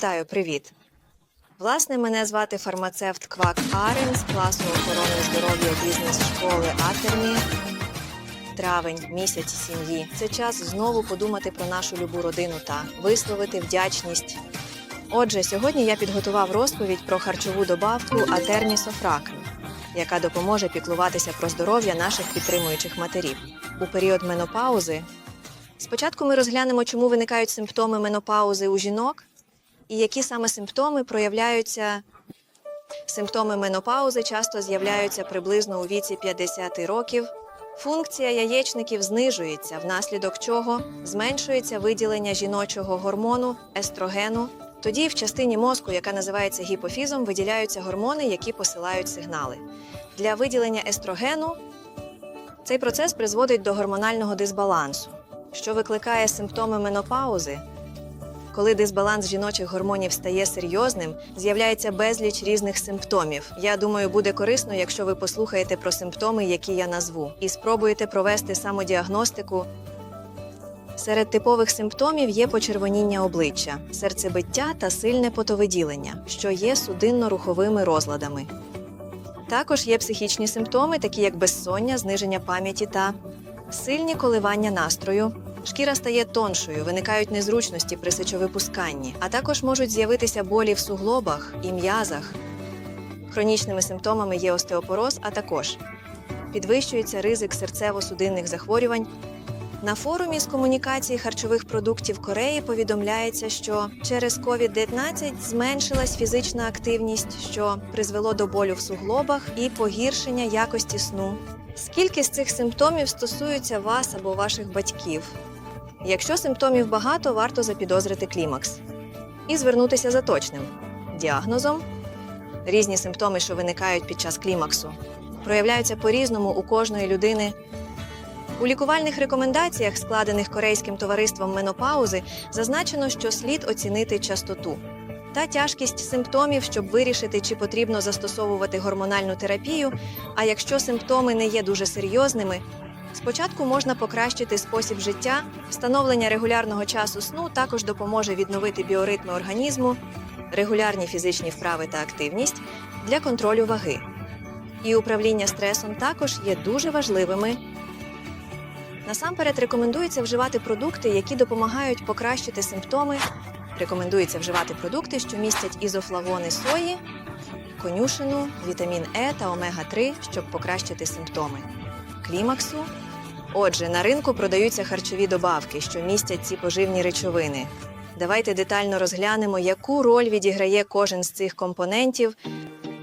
Вітаю, привіт! Власне, мене звати фармацевт Квак Арен з класу охорони здоров'я бізнес-школи Атермі. Травень, місяць сім'ї. Це час знову подумати про нашу любу родину та висловити вдячність. Отже, сьогодні я підготував розповідь про харчову добавку Атермі Софрак, яка допоможе піклуватися про здоров'я наших підтримуючих матерів. У період менопаузи Спочатку ми розглянемо, чому виникають симптоми менопаузи у жінок і які саме симптоми проявляються. Симптоми менопаузи часто з'являються приблизно у віці 50 років. Функція яєчників знижується, внаслідок чого зменшується виділення жіночого гормону естрогену. Тоді в частині мозку, яка називається гіпофізом, виділяються гормони, які посилають сигнали. Для виділення естрогену цей процес призводить до гормонального дисбалансу що викликає симптоми менопаузи. Коли дисбаланс жіночих гормонів стає серйозним, з'являється безліч різних симптомів. Я думаю, буде корисно, якщо ви послухаєте про симптоми, які я назву, і спробуєте провести самодіагностику. Серед типових симптомів є почервоніння обличчя, серцебиття та сильне потовиділення, що є судинно-руховими розладами. Також є психічні симптоми, такі як безсоння, зниження пам'яті та Сильні коливання настрою. Шкіра стає тоншою, виникають незручності при сечовипусканні, а також можуть з'явитися болі в суглобах і м'язах. Хронічними симптомами є остеопороз, а також підвищується ризик серцево-судинних захворювань. На форумі з комунікації харчових продуктів Кореї повідомляється, що через COVID-19 зменшилась фізична активність, що призвело до болю в суглобах і погіршення якості сну. Скільки з цих симптомів стосуються вас або ваших батьків? Якщо симптомів багато, варто запідозрити клімакс і звернутися за точним діагнозом. Різні симптоми, що виникають під час клімаксу, проявляються по-різному у кожної людини. У лікувальних рекомендаціях, складених корейським товариством менопаузи, зазначено, що слід оцінити частоту та тяжкість симптомів, щоб вирішити, чи потрібно застосовувати гормональну терапію. А якщо симптоми не є дуже серйозними, спочатку можна покращити спосіб життя, встановлення регулярного часу сну також допоможе відновити біоритми організму, регулярні фізичні вправи та активність для контролю ваги. І управління стресом також є дуже важливими. Насамперед рекомендується вживати продукти, які допомагають покращити симптоми Рекомендується вживати продукти, що містять ізофлавони сої, конюшину, вітамін Е та омега-3, щоб покращити симптоми клімаксу. Отже, на ринку продаються харчові добавки, що містять ці поживні речовини. Давайте детально розглянемо, яку роль відіграє кожен з цих компонентів.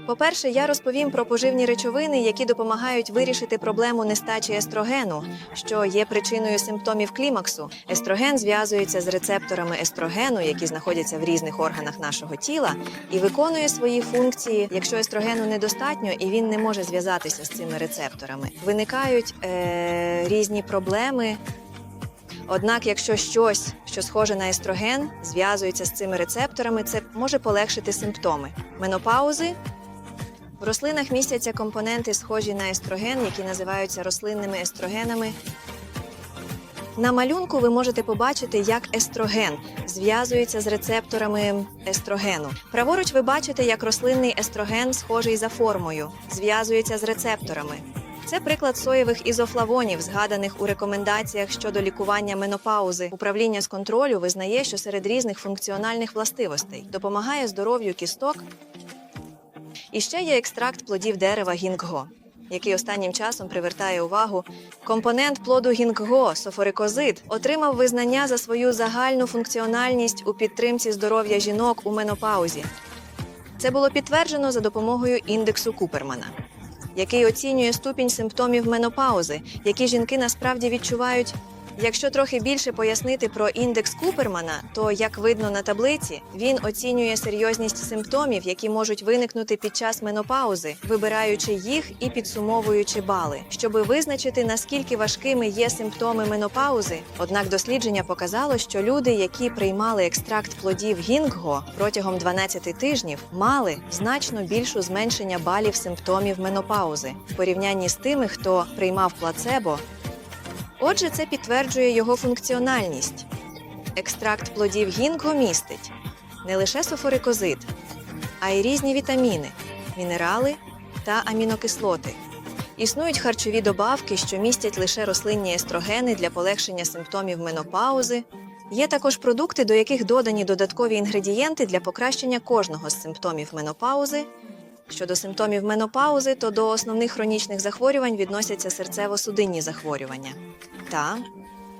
По-перше, я розповім про поживні речовини, які допомагають вирішити проблему нестачі естрогену, що є причиною симптомів клімаксу. Естроген зв'язується з рецепторами естрогену, які знаходяться в різних органах нашого тіла, і виконує свої функції. Якщо естрогену недостатньо і він не може зв'язатися з цими рецепторами, виникають е- різні проблеми. Однак, якщо щось, що схоже на естроген, зв'язується з цими рецепторами, це може полегшити симптоми менопаузи. В рослинах містяться компоненти, схожі на естроген, які називаються рослинними естрогенами. На малюнку ви можете побачити, як естроген зв'язується з рецепторами естрогену. Праворуч ви бачите, як рослинний естроген, схожий за формою, зв'язується з рецепторами. Це приклад соєвих ізофлавонів, згаданих у рекомендаціях щодо лікування менопаузи. Управління з контролю визнає, що серед різних функціональних властивостей допомагає здоров'ю кісток. І ще є екстракт плодів дерева гінгго, який останнім часом привертає увагу. Компонент плоду гінгго, софорикозид, отримав визнання за свою загальну функціональність у підтримці здоров'я жінок у менопаузі. Це було підтверджено за допомогою індексу Купермана, який оцінює ступінь симптомів менопаузи, які жінки насправді відчувають. Якщо трохи більше пояснити про індекс Купермана, то як видно на таблиці, він оцінює серйозність симптомів, які можуть виникнути під час менопаузи, вибираючи їх і підсумовуючи бали, щоб визначити наскільки важкими є симптоми менопаузи. Однак дослідження показало, що люди, які приймали екстракт плодів гінгго протягом 12 тижнів, мали значно більшу зменшення балів симптомів менопаузи в порівнянні з тими, хто приймав плацебо. Отже, це підтверджує його функціональність. Екстракт плодів гінго містить не лише софорикозид, а й різні вітаміни, мінерали та амінокислоти. Існують харчові добавки, що містять лише рослинні естрогени для полегшення симптомів менопаузи. Є також продукти, до яких додані додаткові інгредієнти для покращення кожного з симптомів менопаузи. Щодо симптомів менопаузи, то до основних хронічних захворювань відносяться серцево-судинні захворювання та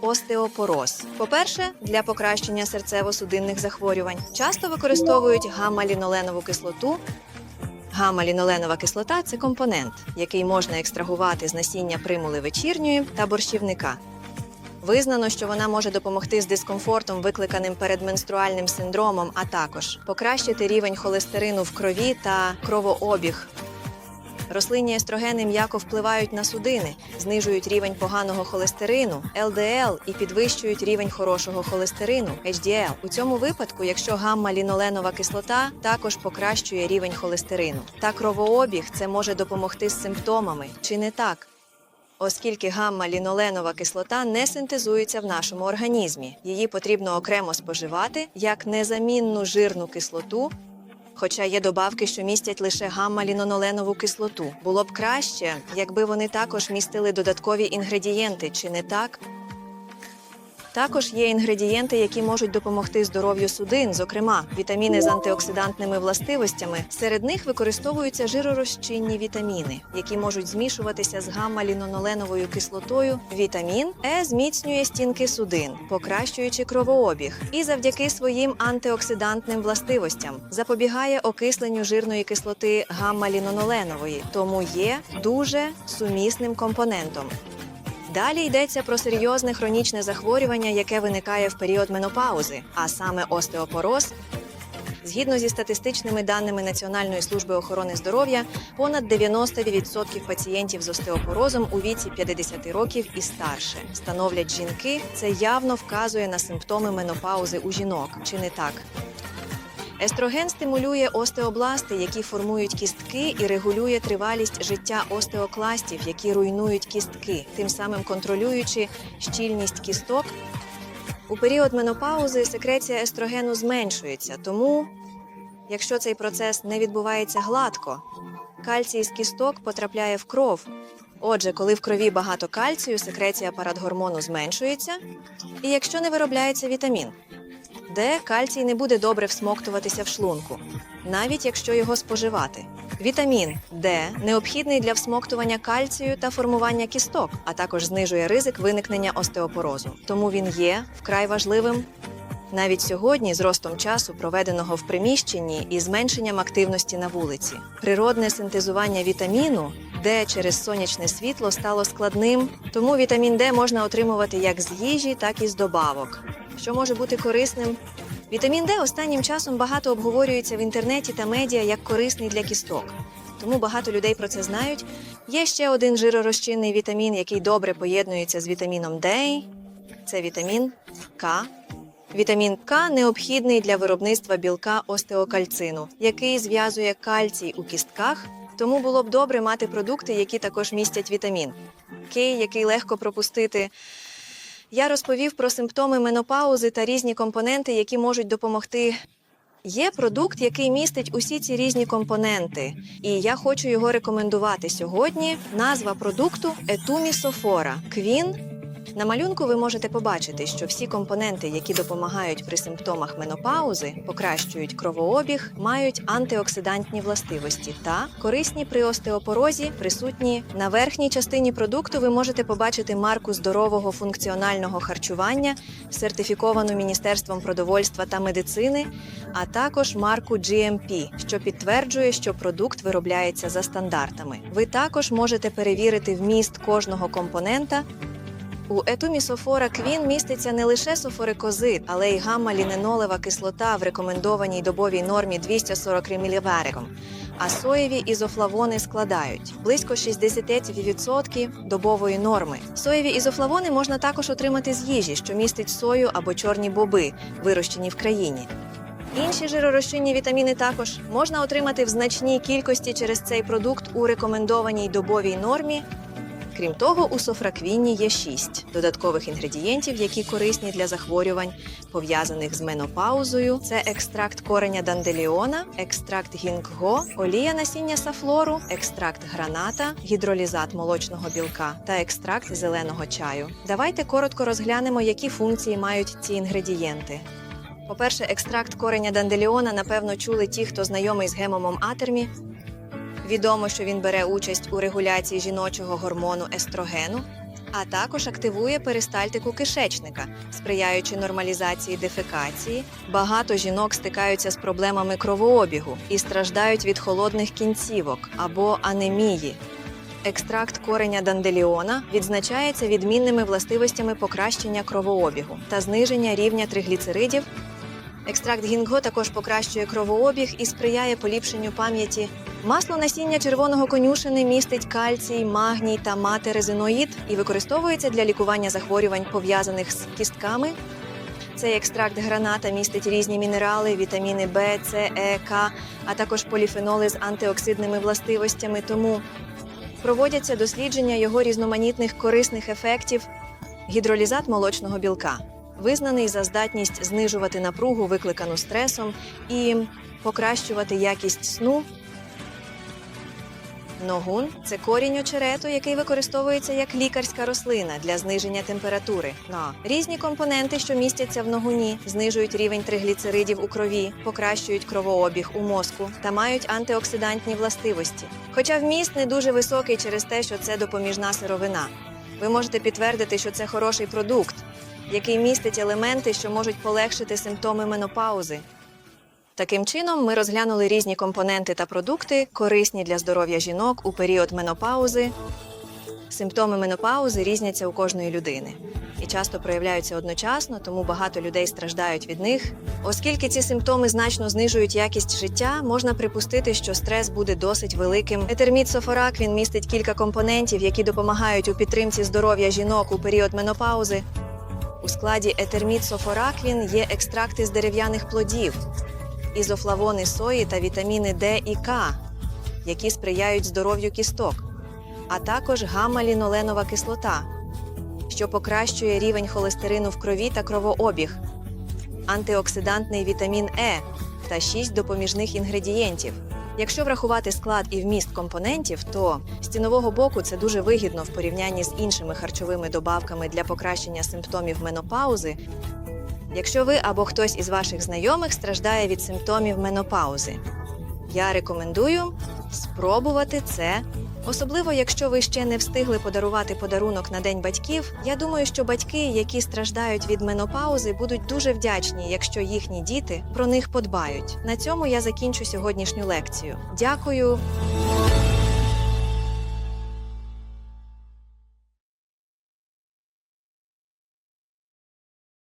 остеопороз. По-перше, для покращення серцево-судинних захворювань часто використовують гамма-ліноленову кислоту. Гамма-ліноленова кислота це компонент, який можна екстрагувати з насіння примули вечірньої та борщівника. Визнано, що вона може допомогти з дискомфортом, викликаним передменструальним синдромом, а також покращити рівень холестерину в крові та кровообіг. Рослинні естрогени м'яко впливають на судини, знижують рівень поганого холестерину, ЛДЛ і підвищують рівень хорошого холестерину HDL. У цьому випадку, якщо гамма-ліноленова кислота також покращує рівень холестерину та кровообіг, це може допомогти з симптомами, чи не так? Оскільки гамма-ліноленова кислота не синтезується в нашому організмі, її потрібно окремо споживати як незамінну жирну кислоту. Хоча є добавки, що містять лише гамма-ліноноленову кислоту. Було б краще, якби вони також містили додаткові інгредієнти, чи не так? Також є інгредієнти, які можуть допомогти здоров'ю судин, зокрема вітаміни з антиоксидантними властивостями. Серед них використовуються жиророзчинні вітаміни, які можуть змішуватися з гамма-ліноноленовою кислотою. Вітамін Е зміцнює стінки судин, покращуючи кровообіг, і завдяки своїм антиоксидантним властивостям запобігає окисленню жирної кислоти гамма-ліноноленової, тому є дуже сумісним компонентом. Далі йдеться про серйозне хронічне захворювання, яке виникає в період менопаузи, а саме остеопороз. Згідно зі статистичними даними Національної служби охорони здоров'я, понад 90% пацієнтів з остеопорозом у віці 50 років і старше становлять жінки. Це явно вказує на симптоми менопаузи у жінок, чи не так? Естроген стимулює остеобласти, які формують кістки, і регулює тривалість життя остеокластів, які руйнують кістки, тим самим контролюючи щільність кісток. У період менопаузи секреція естрогену зменшується, тому, якщо цей процес не відбувається гладко, кальцій з кісток потрапляє в кров. Отже, коли в крові багато кальцію, секреція парадгормону зменшується, і якщо не виробляється вітамін, де кальцій не буде добре всмоктуватися в шлунку, навіть якщо його споживати. Вітамін Д необхідний для всмоктування кальцію та формування кісток, а також знижує ризик виникнення остеопорозу. Тому він є вкрай важливим. Навіть сьогодні, з ростом часу, проведеного в приміщенні і зменшенням активності на вулиці, природне синтезування вітаміну Д через сонячне світло стало складним, тому вітамін Д можна отримувати як з їжі, так і з добавок що може бути корисним. Вітамін Д останнім часом багато обговорюється в інтернеті та медіа як корисний для кісток. Тому багато людей про це знають. Є ще один жиророзчинний вітамін, який добре поєднується з вітаміном Д. Це вітамін К. Вітамін К необхідний для виробництва білка остеокальцину, який зв'язує кальцій у кістках. Тому було б добре мати продукти, які також містять вітамін К, який легко пропустити. Я розповів про симптоми менопаузи та різні компоненти, які можуть допомогти. Є продукт, який містить усі ці різні компоненти, і я хочу його рекомендувати сьогодні. Назва продукту Етумісофора Квін. На малюнку ви можете побачити, що всі компоненти, які допомагають при симптомах менопаузи, покращують кровообіг, мають антиоксидантні властивості та корисні при остеопорозі, присутні на верхній частині продукту. Ви можете побачити марку здорового функціонального харчування, сертифіковану Міністерством продовольства та медицини, а також марку GMP, що підтверджує, що продукт виробляється за стандартами. Ви також можете перевірити вміст кожного компонента. У етумісофора квін міститься не лише софорикозид, але й гамма-ліненолева кислота в рекомендованій добовій нормі 240 мілівариком. А соєві ізофлавони складають близько 60% добової норми. Соєві ізофлавони можна також отримати з їжі, що містить сою або чорні боби, вирощені в країні. Інші жиророзчинні вітаміни також можна отримати в значній кількості через цей продукт у рекомендованій добовій нормі Крім того, у софраквіні є шість додаткових інгредієнтів, які корисні для захворювань, пов'язаних з менопаузою. Це екстракт кореня данделіона, екстракт гінгго, олія насіння сафлору, екстракт граната, гідролізат молочного білка та екстракт зеленого чаю. Давайте коротко розглянемо, які функції мають ці інгредієнти. По-перше, екстракт кореня данделіона, напевно, чули ті, хто знайомий з гемомом атермі. Відомо, що він бере участь у регуляції жіночого гормону естрогену, а також активує перистальтику кишечника, сприяючи нормалізації дефекації. Багато жінок стикаються з проблемами кровообігу і страждають від холодних кінцівок або анемії. Екстракт кореня данделіона відзначається відмінними властивостями покращення кровообігу та зниження рівня тригліцеридів. Екстракт гінго також покращує кровообіг і сприяє поліпшенню пам'яті. Масло насіння червоного конюшини містить кальцій, магній та матерезиноїд і використовується для лікування захворювань, пов'язаних з кістками. Цей екстракт граната містить різні мінерали, вітаміни В, С, Е, К, а також поліфеноли з антиоксидними властивостями. Тому проводяться дослідження його різноманітних корисних ефектів. Гідролізат молочного білка визнаний за здатність знижувати напругу, викликану стресом, і покращувати якість сну. Ногун це корінь очерету, який використовується як лікарська рослина для зниження температури. На різні компоненти, що містяться в ногуні, знижують рівень тригліцеридів у крові, покращують кровообіг у мозку та мають антиоксидантні властивості. Хоча вміст не дуже високий через те, що це допоміжна сировина. Ви можете підтвердити, що це хороший продукт, який містить елементи, що можуть полегшити симптоми менопаузи. Таким чином, ми розглянули різні компоненти та продукти, корисні для здоров'я жінок у період менопаузи. Симптоми менопаузи різняться у кожної людини і часто проявляються одночасно, тому багато людей страждають від них. Оскільки ці симптоми значно знижують якість життя, можна припустити, що стрес буде досить великим. Етерміт софорак він містить кілька компонентів, які допомагають у підтримці здоров'я жінок у період менопаузи. У складі етерміт софораквін є екстракти з дерев'яних плодів, ізофлавони сої та вітаміни Д і К, які сприяють здоров'ю кісток, а також гамма-ліноленова кислота, що покращує рівень холестерину в крові та кровообіг, антиоксидантний вітамін Е та 6 допоміжних інгредієнтів. Якщо врахувати склад і вміст компонентів, то з цінового боку це дуже вигідно в порівнянні з іншими харчовими добавками для покращення симптомів менопаузи. Якщо ви або хтось із ваших знайомих страждає від симптомів менопаузи, я рекомендую спробувати це. Особливо, якщо ви ще не встигли подарувати подарунок на День батьків, я думаю, що батьки, які страждають від менопаузи, будуть дуже вдячні, якщо їхні діти про них подбають. На цьому я закінчу сьогоднішню лекцію. Дякую.